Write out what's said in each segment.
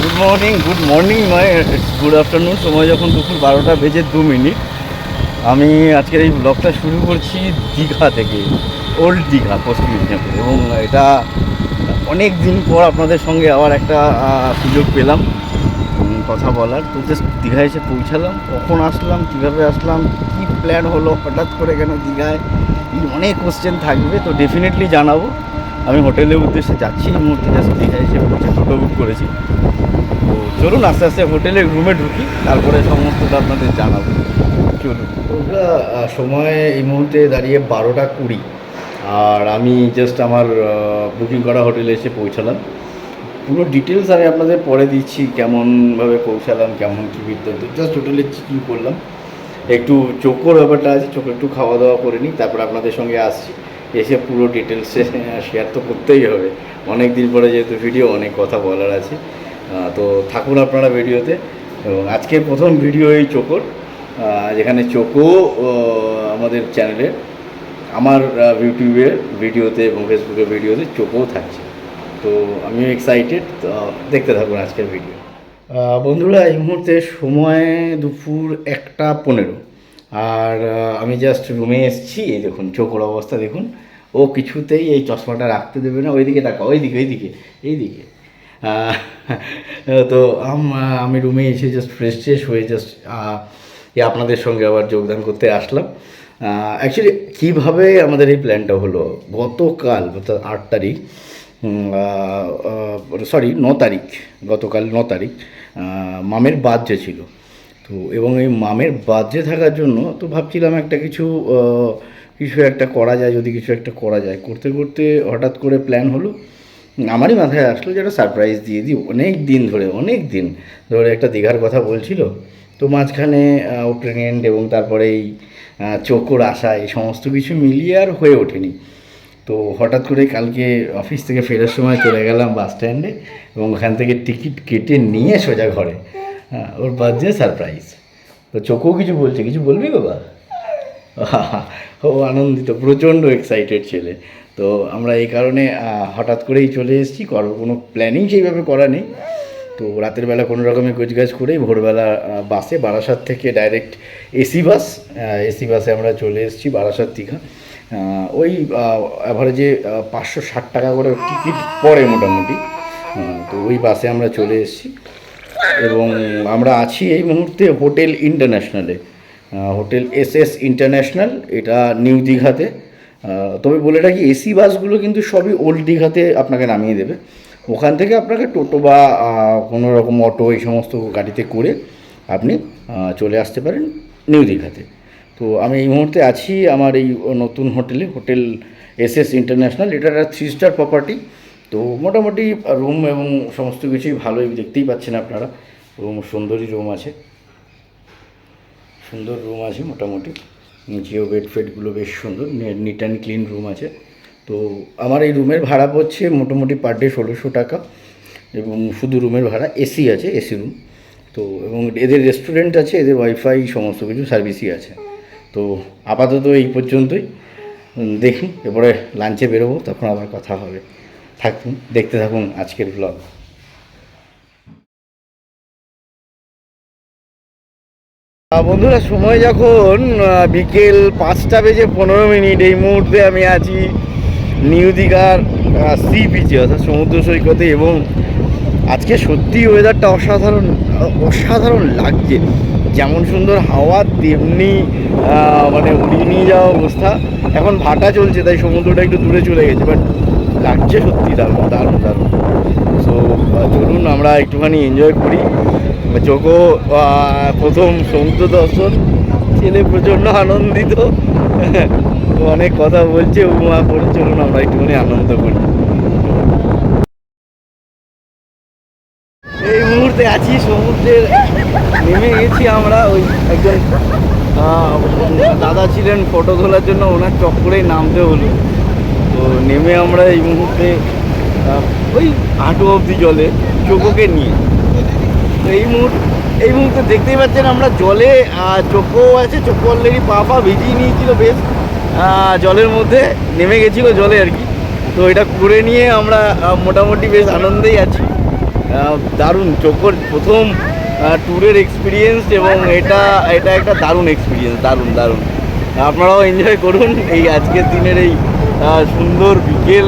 Good morning good morning নয় good afternoon সময় যখন দুপুর বারোটা বেজে দু মিনিট। আমি আজকের এই ব্লগটা শুরু করছি দীঘা থেকে ওল্ড দীঘা পশ্চিম মেদিনীপুর এবং এটা অনেক দিন পর আপনাদের সঙ্গে আবার একটা সুযোগ পেলাম কথা বলার। তো জাস্ট দীঘা এসে পৌঁছালাম, কখন আসলাম, কীভাবে আসলাম, কী প্ল্যান হলো, হঠাৎ করে কেন দীঘায়? অনেক কোশ্চেন থাকবে, তো ডেফিনেটলি জানাব। আমি হোটেলের উদ্দেশ্যে যাচ্ছি, এই মুহূর্তে জাস্ট দীঘায় এসে পৌঁছে টোটো বুক করেছি। তো চলুন আস্তে আস্তে হোটেলের রুমে ঢুকি, তারপরে সমস্তটা আপনাদের জানাব। চলুন। ওটা সময় এই মুহূর্তে দাঁড়িয়ে বারোটা কুড়ি, আর আমি জাস্ট আমার বুকিং করা হোটেলে এসে পৌঁছালাম। পুরো ডিটেলস আমি আপনাদের পরে দিচ্ছি, কেমনভাবে পৌঁছালাম, কেমন কী বৃত্তান্ত জাস্ট হোটেলে কী করলাম। একটু চোখোর ব্যাপারটা আছে, চোখ একটু খাওয়া দাওয়া করে নিই, তারপর আপনাদের সঙ্গে আসছি। এসে পুরো ডিটেলসে শেয়ার তো করতেই হবে। অনেক দিন পরে যেহেতু ভিডিও অনেক কথা বলার আছে। তো থাকুন আপনারা ভিডিওতে এবং আজকের প্রথম ভিডিও এই আহ, যেখানে চোখো আমাদের চ্যানেলে আমার ইউটিউবের ভিডিওতে এবং ফেসবুকের ভিডিওতে চোখও থাকছে। তো আমিও এক্সাইটেড দেখতে থাকুন আজকের ভিডিও বন্ধুরা এই মুহূর্তে সময় দুপুর একটা পনেরো। আর আমি জাস্ট রুমে এসেছি, এই দেখুন, চোখের অবস্থা দেখুন। ও কিছুতেই এই চশমাটা রাখতে দেবে না। ওইদিকে তাকা ওইদিকে ওইদিকে, এইদিকে। তো আমি রুমে এসে জাস্ট ফ্রেশ ট্রেশ হয়ে জাস্ট আপনাদের সঙ্গে আবার যোগদান করতে আসলাম। অ্যাকচুয়ালি কীভাবে আমাদের এই প্ল্যানটা হলো? গতকাল অর্থাৎ আট তারিখ সরি ন তারিখ, গতকাল ন তারিখ মামের বাদ যে ছিল। তো এবং এই মামের বার্থডে থাকার জন্য তো ভাবছিলাম একটা কিছু কিছু একটা করা যায়, যদি কিছু একটা করা যায়। করতে করতে হঠাৎ করে প্ল্যান হলো। আমারই মাথায় আসলো যে একটা সারপ্রাইজ দিয়ে দিই। অনেক দিন ধরে, অনেক দিন ধরে একটা দীঘার কথা বলছিল। তো মাঝখানে ও প্রেগনেন্ট এবং তারপরে এই চোখর আশা, এই সমস্ত কিছু মিলিয়ে আর হয়ে ওঠেনি। তো হঠাৎ করে কালকে অফিস থেকে ফেরার সময় চলে গেলাম বাস স্ট্যান্ডে এবং ওখান থেকে টিকিট কেটে নিয়ে সোজা ঘরে। হ্যাঁ ওর বার্থডে সারপ্রাইজ তো চোখও কিছু বলছে, কিছু বলবি বাবা? ও আনন্দিত, প্রচণ্ড এক্সাইটেড ছেলে। তো আমরা এই কারণে হঠাৎ করেই চলে এসেছি। কারোর কোনো প্ল্যানিং সেইভাবে করা নেই। তো রাতের বেলা কোনো রকমের গোছগাছ করেই ভোরবেলা বাসে, বারাসাত থেকে ডাইরেক্ট এসি বাস এসি বাসে আমরা চলে এসেছি, বারাসাত দীঘা। ওই অ্যাভারেজে পাঁচশো ষাট টাকা করে টিকিট পড়ে মোটামুটি। তো ওই বাসে আমরা চলে এসেছি। এবং আমরা আছি এই মুহূর্তে হোটেল ইন্টারন্যাশনালে। হোটেল এস এস ইন্টারন্যাশনাল, এটা নিউ দীঘাতে। তবে বলে রাখি, এসি বাসগুলো কিন্তু সবই ওল্ড দীঘাতে আপনাকে নামিয়ে দেবে। ওখান থেকে আপনাকে টোটো বা কোনো রকম অটো এই সমস্ত গাড়িতে করে আপনি চলে আসতে পারেন নিউ দীঘাতে। তো আমি এই মুহূর্তে আছি আমার এই নতুন হোটেলে, হোটেল এস এস ইন্টারন্যাশনাল। এটা একটা থ্রি স্টার প্রপার্টি তো মোটামুটি রুম এবং সমস্ত কিছুই ভালোই দেখতেই পাচ্ছেন আপনারা। রুম সুন্দরই রুম আছে। সুন্দর রুম আছে মোটামুটি। নিচেও বেড ফেডগুলো বেশ সুন্দর। নিট অ্যান্ড ক্লিন রুম আছে। তো আমার এই রুমের ভাড়া পড়ছে মোটামুটি পার ডে ষোলোশো টাকা এবং শুধু রুমের ভাড়া এসি আছে এসি রুম তো এবং এদের রেস্টুরেন্ট আছে, এদের ওয়াইফাই সমস্ত কিছু সার্ভিসই আছে। তো আপাতত এই পর্যন্তই। দেখি এরপরে লাঞ্চে বেরোবো, তখন আবার কথা হবে। থাকুন, দেখতে থাকুন আজকের ব্লগ বন্ধুরা, সময় যখন বিকেল পাঁচটা বেজে পনেরো মিনিট, এই মুহূর্তে আমি আছি নিউ দীঘার সি বিচে অর্থাৎ সমুদ্র সৈকতে এবং আজকে সত্যি ওয়েদারটা অসাধারণ অসাধারণ লাগছে। যেমন সুন্দর হাওয়া, তেমনি মানে উড়িয়ে নিয়ে যাওয়া অবস্থা। এখন ভাটা চলছে, তাই সমুদ্রটা একটু দূরে চলে গেছে বাট লাগছে সত্যি, দারুণ দারুণ দারুণ। সো চলুন আমরা একটুখানি এনজয় করি। চোখও প্রথম সমুদ্র দর্শন। ছেলে প্রচণ্ড আনন্দিত। অনেক কথা বলছে, উমা করে চলুন আমরা একটুখানি আনন্দ করি। এই মুহূর্তে আছি সমুদ্রের নেমে গেছি আমরা ওই একজন দাদা ছিলেন ফটো তোলার জন্য, ওনার চক্করেই নামতে হলো তো নেমে আমরা এই মুহূর্তে ওই হাঁটু অবধি জলে চোখোকে নিয়ে। তো এই মুহূর্তে এই মুহূর্তে দেখতেই পাচ্ছেন আমরা জলে আহ, চোখো আছে চোখো অলরেডি পা পা ভিজিয়ে নিয়েছিল বেশ জলের মধ্যে নেমে গেছিল জলে আর কি। তো এটা করে নিয়ে আমরা মোটামুটি বেশ আনন্দেই আছি। দারুণ চোখর প্রথম ট্যুরের এক্সপিরিয়েন্স এবং এটা এটা একটা দারুণ এক্সপিরিয়েন্স দারুণ দারুণ। আপনারাও এনজয় করুন এই আজকের দিনের এই সুন্দর বিকেল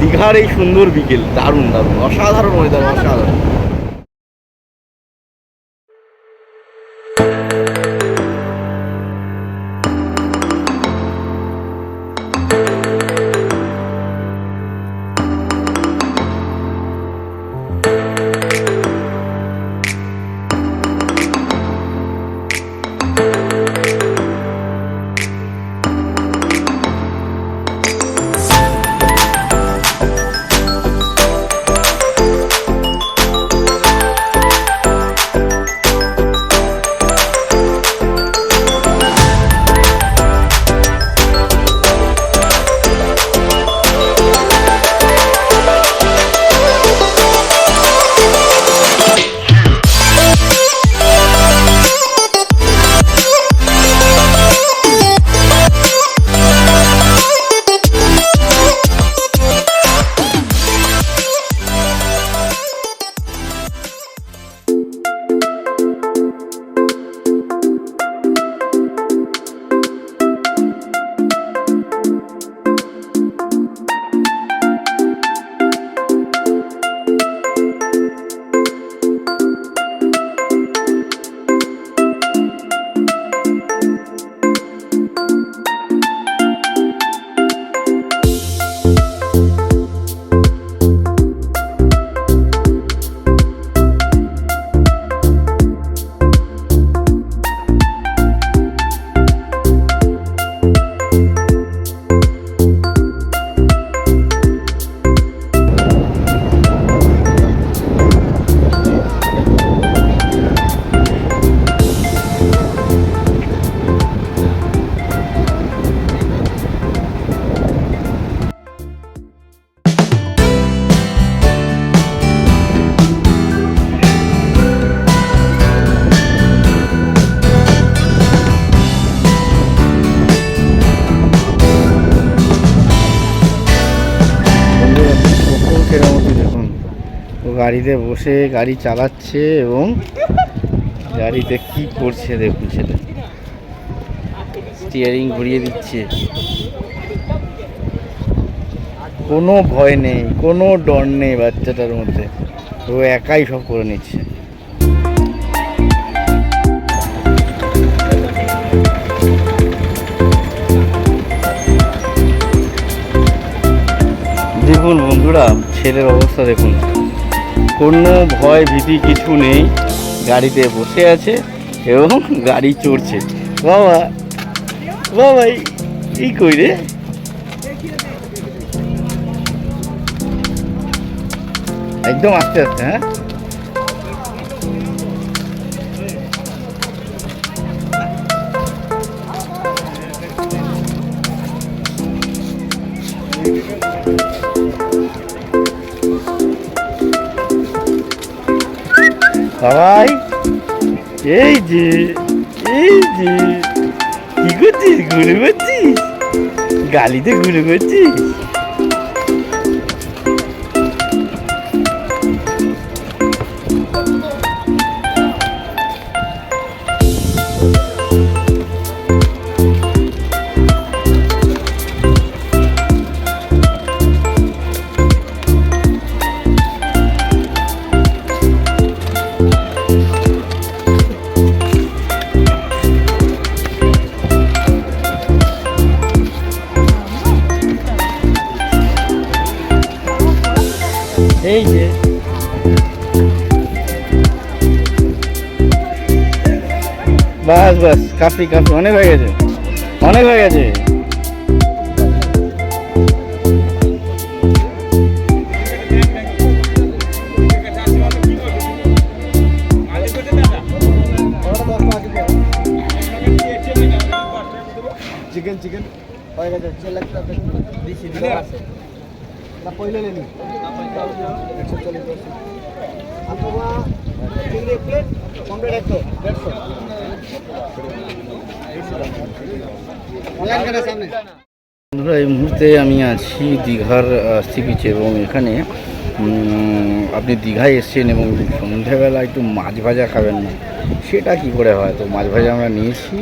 দীঘার এই সুন্দর বিকেল দারুণ দারুণ অসাধারণ ওয়েদার অসাধারণ। গাড়িতে বসে গাড়ি চালাচ্ছে এবং গাড়িতে কি করছে দেখুন ছেলে স্টিয়ারিং ঘুরিয়ে দিচ্ছে। কোনো ভয় নেই, কোনো ডর নেই বাচ্চাটার মধ্যে। ও একাই সব করে নিচ্ছে। দেখুন বন্ধুরা, ছেলের অবস্থা দেখুন। কোনো ভয় ভীতি কিছু নেই। গাড়িতে বসে আছে এবং গাড়ি চড়ছে। বাবা বাবা এই- কই রে? একদম আস্তে আস্তে হ্যাঁ? সবাই এই যে এই যে কি করছিস ঘুরে করছিস গালিতে ঘুরে করছিস এই যে। বাস বাস, কাফি কাফি, অনেক হয়ে গেছে। অনেক হয়ে গেছে। চিকেন চিকেন হয়ে গেছে। লাখ টাকা অনলাইন সামনে। বন্ধুরা এই মুহূর্তে আমি আছি দীঘার সি বিচে এবং এখানে আপনি দীঘায় এসছেন এবং সন্ধ্যেবেলা একটু মাছ ভাজা খাবেন না। সেটা কি করে হয়? তো মাছ ভাজা আমরা নিয়েছি।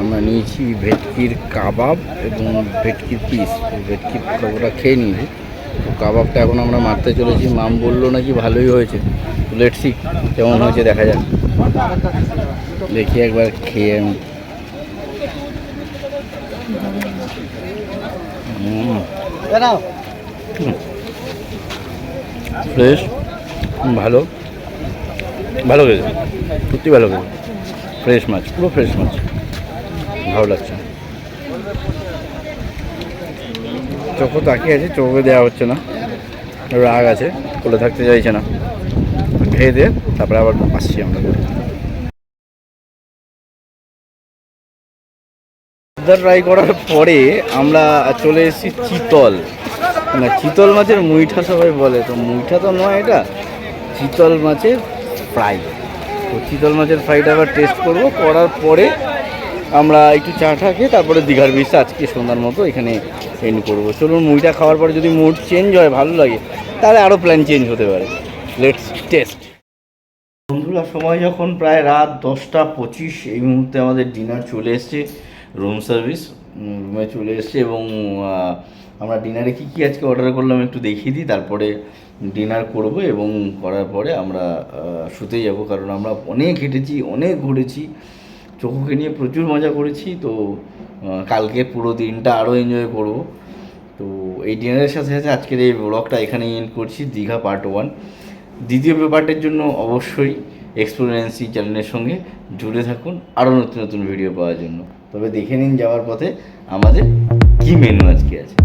আমরা নিয়েছি ভেটকির কাবাব এবং ভেটকির পিস। ভেটকির ওটা খেয়ে নিয়েছি তো কাবাবটা এখন আমরা মারতে চলেছি। মাম বলল নাকি ভালোই হয়েছে। লেটসি কেমন হয়েছে দেখা যাক। দেখি একবার খেয়ে ফ্রেশ ভালো। ভালো গেছে সত্যি ভালো গেছে ফ্রেশ মাছ, পুরো ফ্রেশ মাছ। ভালো লাগছে। চোখও তাকিয়ে আছে, চোখে দেওয়া হচ্ছে না। রাগ আছে, কোলে থাকতে চাইছে না। খেয়ে দিয়ে তারপরে আবার আসছি আমরা। ট্রাই করার পরে আমরা চলে এসেছি চিতল। না, চিতল মাছের মুইঠা সবাই বলে, তো মুইঠা তো নয় এটা, চিতল মাছের ফ্রাই। তো চিতল মাছের ফ্রাইটা আবার টেস্ট করব, করার পরে আমরা একটু চা টা খেয়ে তারপরে দীঘার বিচটা আজকে সন্ধ্যার মতো এখানে এন্ড করব। চলুন মুইটা খাওয়ার পরে যদি মুড চেঞ্জ হয়, ভালো লাগে, তাহলে আরও প্ল্যান চেঞ্জ হতে পারে। লেটস টেস্ট বন্ধুরা, সময় যখন প্রায় রাত দশটা পঁচিশ, এই মুহূর্তে আমাদের ডিনার চলে এসছে রুম সার্ভিস রুমে চলে এসছে এবং আমরা ডিনারে কী কী আজকে অর্ডার করলাম একটু দেখিয়ে দিই, তারপরে ডিনার করব এবং করার পরে আমরা শুতে যাব। কারণ আমরা অনেক হেঁটেছি, অনেক ঘুরেছি চকুকে নিয়ে প্রচুর মজা করেছি, তো কালকে পুরো দিনটা আরও এনজয় করব। তো, এই ডিনারের সাথে সাথে আজকের এই ব্লগটা এখানেই এন্ড করছি, দীঘা পার্ট ওয়ান দ্বিতীয় পার্টের জন্য অবশ্যই এক্সপ্লোরেন্সি চ্যানেলের সঙ্গে জুড়ে থাকুন আরও নতুন নতুন ভিডিও পাওয়ার জন্য। তবে দেখে নিন যাওয়ার পথে আমাদের কী মেনু আজকে আছে।